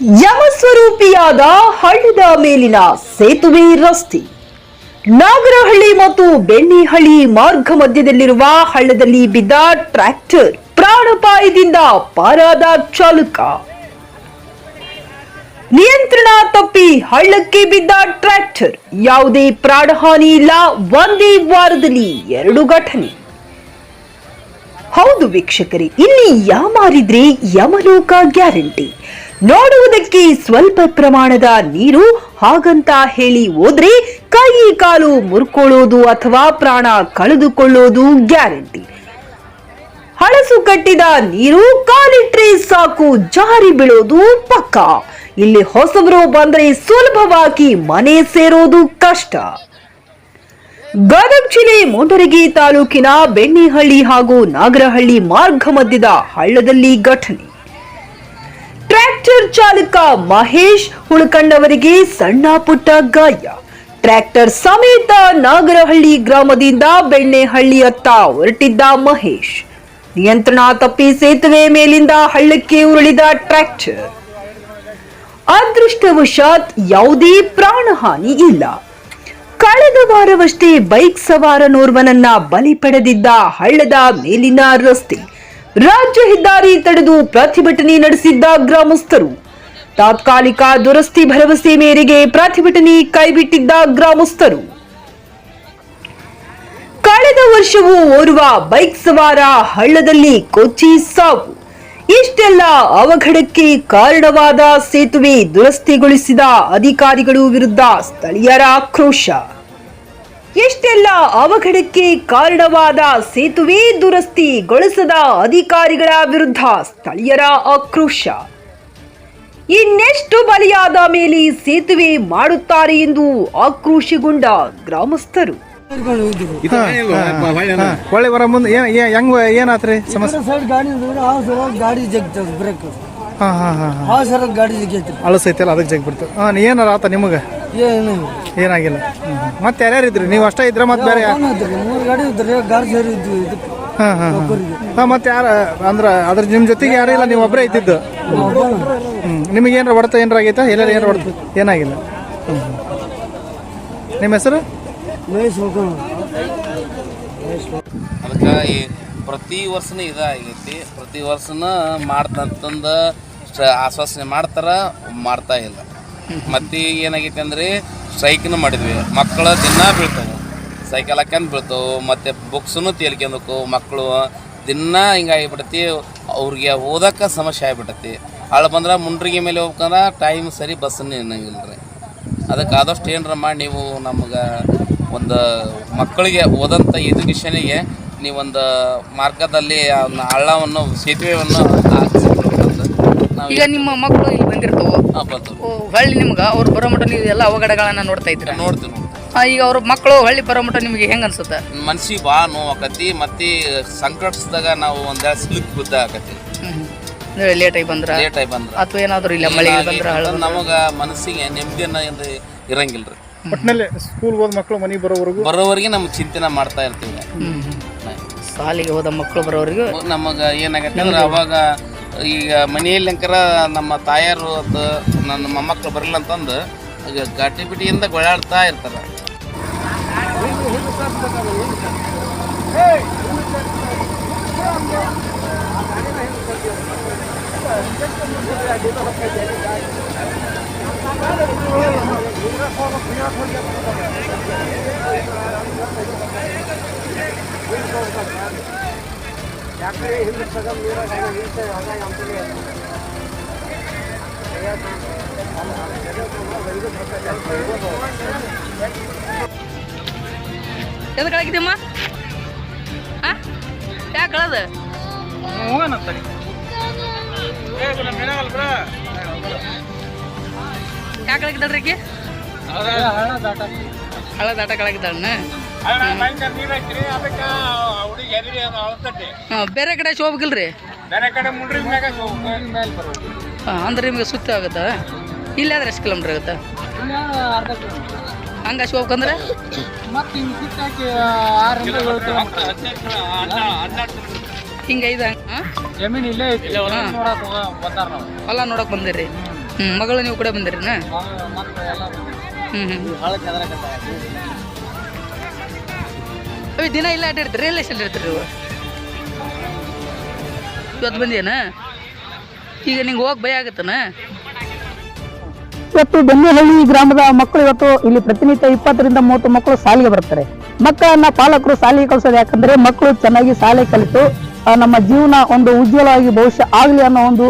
ಯಮಸ್ವರೂಪಿಯಾದ ಹಳ್ಳದ ಮೇಲಿನ ಸೇತುವೆ ರಸ್ತೆ. ನಾಗರಹಳ್ಳಿ ಮತ್ತು ಬೆಣ್ಣಿಹಳ್ಳಿ ಮಾರ್ಗ ಮಧ್ಯದಲ್ಲಿರುವ ಹಳ್ಳದಲ್ಲಿ ಬಿದ್ದ ಟ್ರ್ಯಾಕ್ಟರ್ ಪ್ರಾಣಪಾಯದಿಂದ ಪಾರಾದ ಚಾಲಕ. ನಿಯಂತ್ರಣ ತಪ್ಪಿ ಹಳ್ಳಕ್ಕೆ ಬಿದ್ದ ಟ್ರ್ಯಾಕ್ಟರ್ ಯಾವುದೇ ಪ್ರಾಣಹಾನಿ ಇಲ್ಲ, ಒಂದೇ ವಾರದಲ್ಲಿ ಎರಡು ಘಟನೆ. ಹೌದು ವೀಕ್ಷಕರೇ, ಇಲ್ಲಿ ಯಾಮಾರಿದ್ರೆ ಯಮಲೋಕ ಗ್ಯಾರಂಟಿ. ನೋಡುವುದಕ್ಕೆ ಸ್ವಲ್ಪ ಪ್ರಮಾಣದ ನೀರು ಹಾಗಂತ ಹೇಳಿ ಹೋದ್ರೆ ಕೈ ಕಾಲು ಮುರ್ಕೊಳ್ಳೋದು ಅಥವಾ ಪ್ರಾಣ ಕಳೆದುಕೊಳ್ಳೋದು ಗ್ಯಾರಂಟಿ. ಹಳಸು ಕಟ್ಟಿದ ನೀರು ಕಾಲಿಟ್ರೆ ಸಾಕು, ಜಾರಿ ಬೀಳೋದು ಪಕ್ಕ. ಇಲ್ಲಿ ಹೊಸಬರು ಬಂದ್ರೆ ಸುಲಭವಾಗಿ ಮನೆ ಸೇರೋದು ಕಷ್ಟ. ಗದಗ ಜಿಲ್ಲೆ ಮುಂಡರಗಿ ತಾಲೂಕಿನ ಬೆಣ್ಣಿಹಳ್ಳಿ ಹಾಗೂ ನಾಗರಹಳ್ಳಿ ಮಾರ್ಗ ಮಧ್ಯದ ಹಳ್ಳದಲ್ಲಿ ಘಟನೆ. ಟ್ರ್ಯಾಕ್ಟರ್ ಚಾಲಕ ಮಹೇಶ್ ಉಳ್ಕಂಡವರಿಗೆ ಸಣ್ಣ ಪುಟ್ಟ ಗಾಯ. ಟ್ರ್ಯಾಕ್ಟರ್ ಸಮೇತ ನಾಗರಹಳ್ಳಿ ಗ್ರಾಮದಿಂದ ಬೆಣ್ಣೆಹಳ್ಳಿಯತ್ತ ಹೊರಟಿದ್ದ ಮಹೇಶ್. ನಿಯಂತ್ರಣ ತಪ್ಪಿ ಸೇತುವೆ ಮೇಲಿಂದ ಹಳ್ಳಕ್ಕೆ ಉರುಳಿದ ಟ್ರ್ಯಾಕ್ಟರ್. ಅದೃಷ್ಟವಶಾತ್ ಯಾವುದೇ ಪ್ರಾಣಹಾನಿ ಇಲ್ಲ. ಕಳೆದ ವಾರವಷ್ಟೇ ಬೈಕ್ ಸವಾರನೋರ್ವನನ್ನ ಬಲಿ ಪಡೆದಿದ್ದ ಹಳ್ಳದ ಮೇಲಿನ ರಸ್ತೆ. ರಾಜ್ಯ ಹೆದ್ದಾರಿ ತಡೆದು ಪ್ರತಿಭಟನೆ ನಡೆಸಿದ್ದ ಗ್ರಾಮಸ್ಥರು. ತಾತ್ಕಾಲಿಕ ದುರಸ್ತಿ ಭರವಸೆ ಮೇರೆಗೆ ಪ್ರತಿಭಟನೆ ಕೈಬಿಟ್ಟಿದ್ದ ಗ್ರಾಮಸ್ಥರು. ಕಳೆದ ವರ್ಷವೂ ಓರ್ವ ಬೈಕ್ ಸವಾರ ಹಳ್ಳದಲ್ಲಿ ಕೊಚ್ಚಿ ಸಾವು. ಇಷ್ಟೆಲ್ಲ ಅವಘಡಕ್ಕೆ ಕಾರಣವಾದ ಸೇತುವೆ ದುರಸ್ತಿಗೊಳಿಸಿದ ಅಧಿಕಾರಿಗಳು ವಿರುದ್ಧ ಸ್ಥಳೀಯರ ಆಕ್ರೋಶ. ಎಷ್ಟೆಲ್ಲ ಅವಘಡಕ್ಕೆ ಕಾರಣವಾದ ಸೇತುವೆ ದುರಸ್ತಿಗೊಳಿಸದ ಅಧಿಕಾರಿಗಳ ವಿರುದ್ಧ ಸ್ಥಳೀಯರ ಆಕ್ರೋಶ. ಇನ್ನೆಷ್ಟು ಬಲಿಯಾದ ಮೇಲೆ ಸೇತುವೆ ಮಾಡುತ್ತಾರೆ ಎಂದು ಆಕ್ರೋಶಗೊಂಡ ಗ್ರಾಮಸ್ಥರು. ಒಳ್ಳೆ ಬರ ಮುಂದೆ ಹೆಂಗ್ ಏನಾತ್ರಿ ಸಮಸ್ಯೆ? ಸೈಡ್ ಗಾಡಿ ಆ ಸರ ಗಾಡಿ ಜಗ್ತದ ಬ್ರೇಕ್. ಹಾ ಹಾ ಹಾ ಆ ಸರ ಗಾಡಿ ಅಳಸೈತಲ್ಲ ಅದಕ್ಕೆ ಜಗ್ ಬಿಡ್ತು ಹಾ ಏನಾರ ಆತ ನಿಮಗೆ? ಏನು? ಏನಾಗಿಲ್ಲ. ಮತ್ತೆ ಯಾರ್ಯಾರು ಇದ್ರಿ? ನೀವು ಅಷ್ಟೇ ಇದ್ರೆ ಮತ್ತೆ ಬೇರೆ ಯಾ- ಮೂರು ಗಾಡಿ ಇದ್ರಿ ಗಾಡಿ ಸೇರಿ ಇದ್ವಿ ಇದಕ್ಕೆ. ಹಾ ಹಾ ಹಾ. ಹಾ ಮತ್ತೆ ಯಾರ ಅಂದ್ರ ಅದ್ರ ನಿಮ್ ಜೊತೆಗೆ ಯಾರು ಇಲ್ಲ ನೀವು ಒಬ್ಬರೇ ಇದ್ದಿದ್ದು. ಹ್ಮ್. ನಿಮಗೆ ಏನಾರ ಹೊಡೆತ ಏನಾರ ಆಗೈತಾ? ಎಲ್ಲಾರು ಏನಾರ ಹೊಡೆತ? ಏನಾಗಿಲ್ಲ. ಹ್ಮ್ ಹ್ಮ್. ನಿಮ್ಮ ಹೆಸರು? ಹೋಗೋಣ ಅದಕ್ಕೆ ಈ ಪ್ರತಿ ವರ್ಷನೂ ಇದಾಗೈತಿ. ಪ್ರತಿ ವರ್ಷನೂ ಮಾಡ್ತಂತಂದ ಆಶ್ವಾಸನೆ ಮಾಡ್ತಾರ ಮಾಡ್ತಾ ಇಲ್ಲ. ಮತ್ತೆ ಏನಾಗೈತೆ ಅಂದ್ರೆ ಸ್ಟ್ರೈಕ್ನು ಮಾಡಿದ್ವಿ. ಮಕ್ಕಳ ದಿನ ಬೀಳ್ತವೆ. ಸೈಕಲ್ ಹಾಕ್ಯಂದು ಬೀಳ್ತವೆ. ಮತ್ತು ಬುಕ್ಸನ್ನು ತೇಲ್ಕೊಂಡಕ್ಕೂ ಮಕ್ಕಳು ದಿನ ಹಿಂಗಾಗಿಬಿಡತಿ ಅವ್ರಿಗೆ ಓದಕ್ಕೆ ಸಮಸ್ಯೆ ಆಗಿಬಿಟ್ಟತಿ ಅಳು ಬಂದ್ರೆ ಮುಂಡ್ರಿಗೆ ಮೇಲೆ ಹೋಗ್ಬೇಕಂದ್ರೆ ಟೈಮ್ ಸರಿ ಬಸ್ಸನ್ನು ನಿನ್ನಂಗಿಲ್ಲ ರೀ ಅದಕ್ಕೆ ಆದಷ್ಟು ಏನರ ಮಾಡಿ ನೀವು ನಮ್ಗೆ ಒಂದು ಮಕ್ಕಳಿಗೆ ಓದಂಥ ಎಜುಕೇಷನಿಗೆ ನೀವೊಂದು ಮಾರ್ಗದಲ್ಲಿ ಹಳ್ಳವನ್ನು ಸೇತುವೆಯನ್ನು ಈಗ ನಿಮ್ಮ ಮಕ್ಕಳು ಬಂದಿರ್ತಾವ? ಹೊಳ್ಳಿ ನಿಮ್ಗೆ? ಅವ್ರು ಬರೋ ಮಟ್ಟ ನೀವು ಎಲ್ಲ ಅವಘಡಗಳನ್ನ ನೋಡ್ತಾ ಇದ್ದೀರಾ? ನೋಡ್ತೀವಿ ಆ, ಈಗ ಅವ್ರ ಮಕ್ಕಳು ಹಳ್ಳಿ ಬರೋ ಮಟ್ಟ ನಿಮಗೆ ಹೆಂಗ್ ಅನ್ಸುತ್ತೆ? ಮನ್ಸಿಗೆ ಭಾಳ ನೋವಾಕತಿ ಮತ್ತೆ ಸಂಕಟಿಸಿದಾಗ ನಾವು ಒಂದ ಸಿಲುಕ್ ಬಿದ್ದ ಆಕತಿ. ಲೇಟ್ ಆಗಿ ಬಂದ್ರ? ಲೇಟ್ ಆಗಿ ಬಂದ್ರ. ಅಥವಾ ಏನಾದ್ರು ಇಲ್ಲ ಮಳೆ ಬಂದ್ರ ಹಳ್ಳ ನಮಗೆ ಮನಸ್ಸಿಗೆ ನೆಮ್ಮದಿಯನ್ನ ಇರಂಗಿಲ್ಲ ರೀ ಒಟ್ಟಿನಲ್ಲಿ ಸ್ಕೂಲ್ ಹೋದ ಮಕ್ಕಳು ಮನೆಗೆ ಬರೋವರೆಗೂ? ಬರೋವರೆಗೆ ನಮ್ಗೆ ಚಿಂತನೆ ಮಾಡ್ತಾ ಇರ್ತೀವಿ. ಸಾಲಿಗೆ ಹೋದ ಮಕ್ಕಳು ಬರೋವರೆಗೂ? ನಮಗೆ ಏನಾಗತ್ತೆ ಅಂದ್ರೆ ಅವಾಗ ಈಗ ಮನೆಯಲ್ಲಿ ಅಂಕರ ನಮ್ಮ ತಾಯಾರು ಅದು ನನ್ನ ಮೊಮ್ಮಕ್ಕಳು ಬರಲಿಲ್ಲ ಅಂತಂದು ಈಗ ಗಾಟಿ ಬಿಟಿಯಿಂದ ಗೊಳಾಡ್ತಾ ಇರ್ತಾರೆ ಎದಕ್ಕಾಗಿದ್ದಮ್ಮ ಯಾಕೆ ಕಳದ? ಯಾಕೆ ಕಳಗಿದ್ದಾಳ್ರಿ ಹಳ ದಾಟ. ಕಳಗಿದ್ದಾಳನ್ನ ಬೇರೆ ಕಡೆ ಶೋಭಗಿಲ್ರಿ ಅಂದ್ರೆ ನಿಮ್ಗೆ ಸುತ್ತ ಆಗುತ್ತಾ? ಇಲ್ಲಾದ್ರೆ ಎಷ್ಟು ಕಿಲೋಮೀಟ್ರ್ ಆಗುತ್ತೆ? ಹಂಗ ಶೋಭಕಂದ್ರೆ ಹಿಂಗೆ ಐದು ಜಮೀನ್ ಇಲ್ಲೇ ಹೊಲ ನೋಡಕ್ ಬಂದಿರಿ? ಹ್ಞೂ ಮಗಳು ನೀವು ಕೂಡ ಬಂದಿರಿ ಹ್ಞೂ ಹ್ಞೂ ದಿನ ಇಲ್ಲ ಅಡ್ಡಿರ್ತೀರಿ ಎಷ್ಟು ಇರ್ತೀರಿ ನೀವು. ಇವತ್ತು ಬಂದೇನ ಈಗ ನಿಂಗೆ ಹೋಗಿ ಭಯ ಆಗತ್ತನ? ಇವತ್ತು ಬೆನ್ನಿಹಳ್ಳಿ ಗ್ರಾಮದ ಮಕ್ಕಳು ಇವತ್ತು ಇಲ್ಲಿ ಪ್ರತಿನಿತ್ಯ ಇಪ್ಪತ್ತರಿಂದ ಮೂವತ್ತು ಮಕ್ಕಳು ಶಾಲೆಗೆ ಬರ್ತಾರೆ ಮಕ್ಕಳನ್ನ ಪಾಲಕರು ಶಾಲೆಗೆ ಕಳಿಸೋದು ಯಾಕಂದ್ರೆ ಮಕ್ಕಳು ಚೆನ್ನಾಗಿ ಶಾಲೆ ಕಲಿತು ನಮ್ಮ ಜೀವನ ಒಂದು ಉಜ್ವಲವಾಗಿ ಭವಿಷ್ಯ ಆಗಲಿ ಅನ್ನೋ ಒಂದು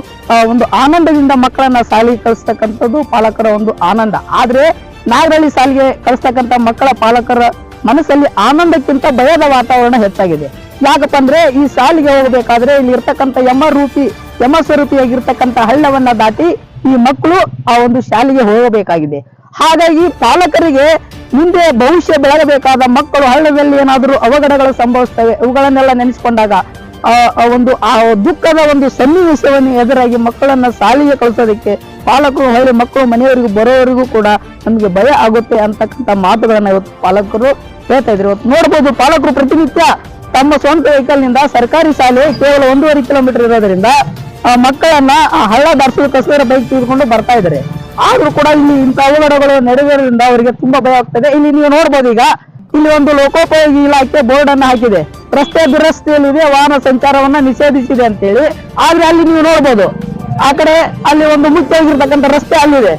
ಒಂದು ಆನಂದದಿಂದ ಮಕ್ಕಳನ್ನ ಶಾಲೆಗೆ ಕಳಿಸ್ತಕ್ಕಂಥದ್ದು ಪಾಲಕರ ಒಂದು ಆನಂದ. ಆದ್ರೆ ನಾಗರಹಳ್ಳಿ ಶಾಲೆಗೆ ಕಳಿಸ್ತಕ್ಕಂಥ ಮಕ್ಕಳ ಪಾಲಕರ ಮನಸ್ಸಲ್ಲಿ ಆನಂದಕ್ಕಿಂತ ಭಯದ ವಾತಾವರಣ ಹೆಚ್ಚಾಗಿದೆ. ಯಾಕಪ್ಪ ಅಂದ್ರೆ ಈ ಶಾಲೆಗೆ ಹೋಗಬೇಕಾದ್ರೆ ಇಲ್ಲಿ ಇರ್ತಕ್ಕಂಥ ಯಮ ರೂಪಿ, ಯಮ ಸ್ವರೂಪಿಯಾಗಿರ್ತಕ್ಕಂಥ ಹಳ್ಳವನ್ನ ದಾಟಿ ಈ ಮಕ್ಕಳು ಆ ಒಂದು ಶಾಲೆಗೆ ಹೋಗಬೇಕಾಗಿದೆ. ಹಾಗಾಗಿ ಪಾಲಕರಿಗೆ ಮುಂದೆ ಭವಿಷ್ಯ ಬೆಳಗಬೇಕಾದ ಮಕ್ಕಳು ಹಳ್ಳದಲ್ಲಿ ಏನಾದರೂ ಅವಘಡಗಳು ಸಂಭವಿಸ್ತವೆ ಇವುಗಳನ್ನೆಲ್ಲ ನೆನೆಸ್ಕೊಂಡಾಗ ಆ ಒಂದು, ಆ ದುಃಖದ ಒಂದು ಸನ್ನಿವೇಶವನ್ನು ಎದುರಾಗಿ ಮಕ್ಕಳನ್ನ ಶಾಲೆಗೆ ಕಳಿಸೋದಕ್ಕೆ ಪಾಲಕರು ಹೇಳಿ ಮಕ್ಕಳು ಮನೆಯವರಿಗೂ ಬರೋವರಿಗೂ ಕೂಡ ನಮಗೆ ಭಯ ಆಗುತ್ತೆ ಅಂತಕ್ಕಂಥ ಮಾತುಗಳನ್ನ ಇವತ್ತು ಪಾಲಕರು ಹೇಳ್ತಾ ಇದ್ರು. ಇವತ್ತು ನೋಡ್ಬೋದು ಪಾಲಕರು ಪ್ರತಿನಿತ್ಯ ತಮ್ಮ ಸ್ವಂತ ವೆಹಿಕಲ್ನಿಂದ ಸರ್ಕಾರಿ ಶಾಲೆ ಕೇವಲ ಒಂದೂವರೆ ಕಿಲೋಮೀಟರ್ ಇರೋದ್ರಿಂದ, ಆ, ಮಕ್ಕಳನ್ನ ಆ ಹಳ್ಳ ದಾಟಿಸೋದಕ್ಕೋಸ್ಕರ ಬೈಕ್ ತೆಗೆದುಕೊಂಡು ಬರ್ತಾ ಇದ್ದಾರೆ. ಆದ್ರೂ ಕೂಡ ಇಲ್ಲಿ ಇಂಥ ಅವಘಡಗಳು ನಡೆಯೋದ್ರಿಂದ ಅವರಿಗೆ ತುಂಬಾ ಭಯ ಆಗ್ತದೆ ಇಲ್ಲಿ ನೀವು ನೋಡ್ಬೋದು ಈಗ ಇಲ್ಲಿ ಒಂದು ಲೋಕೋಪಯೋಗಿ ಇಲಾಖೆ ಬೋರ್ಡ್ ಅನ್ನು ಹಾಕಿದೆ. ರಸ್ತೆ ದುರಸ್ತಿಯಲ್ಲಿದೆ, ವಾಹನ ಸಂಚಾರವನ್ನ ನಿಷೇಧಿಸಿದೆ ಅಂತೇಳಿ. ಆದ್ರೆ ಅಲ್ಲಿ ನೀವು ನೋಡ್ಬೋದು, ಆ ಕಡೆ ಅಲ್ಲಿ ಒಂದು ಮುಖ್ಯವಾಗಿರ್ತಕ್ಕಂಥ ರಸ್ತೆ ಅಲ್ಲಿದೆ.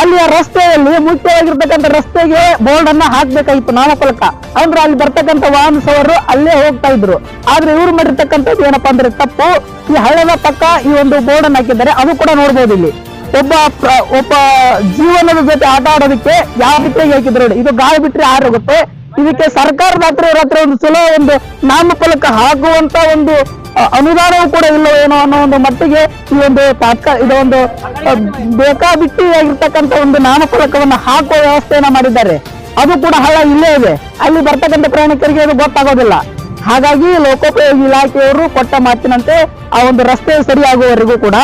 ಆ ರಸ್ತೆಯಲ್ಲಿ ಮುಖ್ಯವಾಗಿರ್ತಕ್ಕಂಥ ರಸ್ತೆಗೆ ಬೋರ್ಡ್ ಅನ್ನ ಹಾಕ್ಬೇಕಾಗಿತ್ತು ನಾಮಫಲಕ. ಅಂದ್ರೆ ಅಲ್ಲಿ ಬರ್ತಕ್ಕಂಥ ವಾಹನ ಸವರು ಅಲ್ಲೇ ಹೋಗ್ತಾ ಇದ್ರು. ಆದ್ರೆ ಇವ್ರು ಮಾಡಿರ್ತಕ್ಕಂಥದ್ದು ಏನಪ್ಪಾ ಅಂದ್ರೆ ತಪ್ಪು. ಈ ಹಳ್ಳದ ಪಕ್ಕ ಈ ಒಂದು ಬೋರ್ಡ್ ಅನ್ನ ಹಾಕಿದ್ದಾರೆ, ಅದು ಕೂಡ ನೋಡ್ಬೋದು ಇಲ್ಲಿ. ಒಬ್ಬ ಒಬ್ಬ ಜೀವನದ ಜೊತೆ ಆಟ ಆಡೋದಕ್ಕೆ ಯಾವ ರೀತಿಯಾಗಿ ಹಾಕಿದ್ರು ಇದು ಗಾಳಿ ಬಿಟ್ರೆ ಆರೋಗುತ್ತೆ ಇದಕ್ಕೆ ಸರ್ಕಾರದ ಹತ್ರ ಇವ್ರ ಹತ್ರ ಒಂದು ಚಲೋ ಒಂದು ನಾಮಫಲಕ ಹಾಕುವಂತ ಒಂದು ಅನುದಾನವೂ ಕೂಡ ಇಲ್ಲವೇನೋ ಅನ್ನೋ ಒಂದು ಮಟ್ಟಿಗೆ ಈ ಒಂದು ತಾತ್ಕಾಲ ಇದೊಂದು ಬೇಕಾಬಿಟ್ಟಿಯಾಗಿರ್ತಕ್ಕಂಥ ಒಂದು ನಾಮಫಲಕವನ್ನು ಹಾಕುವ ವ್ಯವಸ್ಥೆಯನ್ನ ಮಾಡಿದ್ದಾರೆ. ಅದು ಕೂಡ ಹಳ್ಳ ಇಲ್ಲೇ ಇದೆ. ಅಲ್ಲಿ ಬರ್ತಕ್ಕಂಥ ಪ್ರಯಾಣಿಕರಿಗೆ ಅದು ಗೊತ್ತಾಗೋದಿಲ್ಲ. ಹಾಗಾಗಿ ಲೋಕೋಪಯೋಗಿ ಇಲಾಖೆಯವರು ಕೊಟ್ಟ ಮಾತಿನಂತೆ ಆ ಒಂದು ರಸ್ತೆ ಸರಿಯಾಗುವವರೆಗೂ ಕೂಡ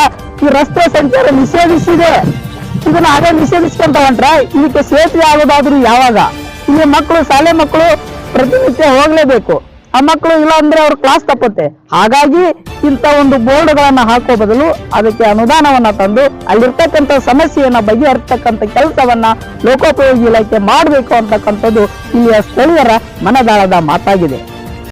ಈ ರಸ್ತೆ ಸಂಚಾರ ನಿಷೇಧಿಸಿದೆ. ಇದನ್ನ ಅದೇ ನಿಷೇಧಿಸ್ಕೊಂತ ಹೊಂಟ್ರ ಇದಕ್ಕೆ ಸೇತುವೆ ಆಗೋದಾದ್ರೂ ಯಾವಾಗ? ಇಲ್ಲಿ ಮಕ್ಕಳು, ಶಾಲೆ ಮಕ್ಕಳು ಪ್ರತಿನಿತ್ಯ ಹೋಗ್ಲೇಬೇಕು. ಆ ಮಕ್ಕಳು ಇಲ್ಲ ಅಂದ್ರೆ ಅವ್ರ ಕ್ಲಾಸ್ ತಪ್ಪುತ್ತೆ. ಹಾಗಾಗಿ ಇಂಥ ಒಂದು ಬೋರ್ಡ್ಗಳನ್ನ ಹಾಕೋ ಬದಲು ಅದಕ್ಕೆ ಅನುದಾನವನ್ನ ತಂದು ಅಲ್ಲಿರ್ತಕ್ಕಂಥ ಸಮಸ್ಯೆಯನ್ನ ಬಗೆಹರಿಸ್ತಕ್ಕಂಥ ಕೆಲಸವನ್ನ ಲೋಕೋಪಯೋಗಿ ಇಲಾಖೆ ಮಾಡಬೇಕು ಅಂತಕ್ಕಂಥದ್ದು ಇಲ್ಲಿಯ ಸ್ಥಳೀಯರ ಮನದಾಳದ ಮಾತಾಗಿದೆ.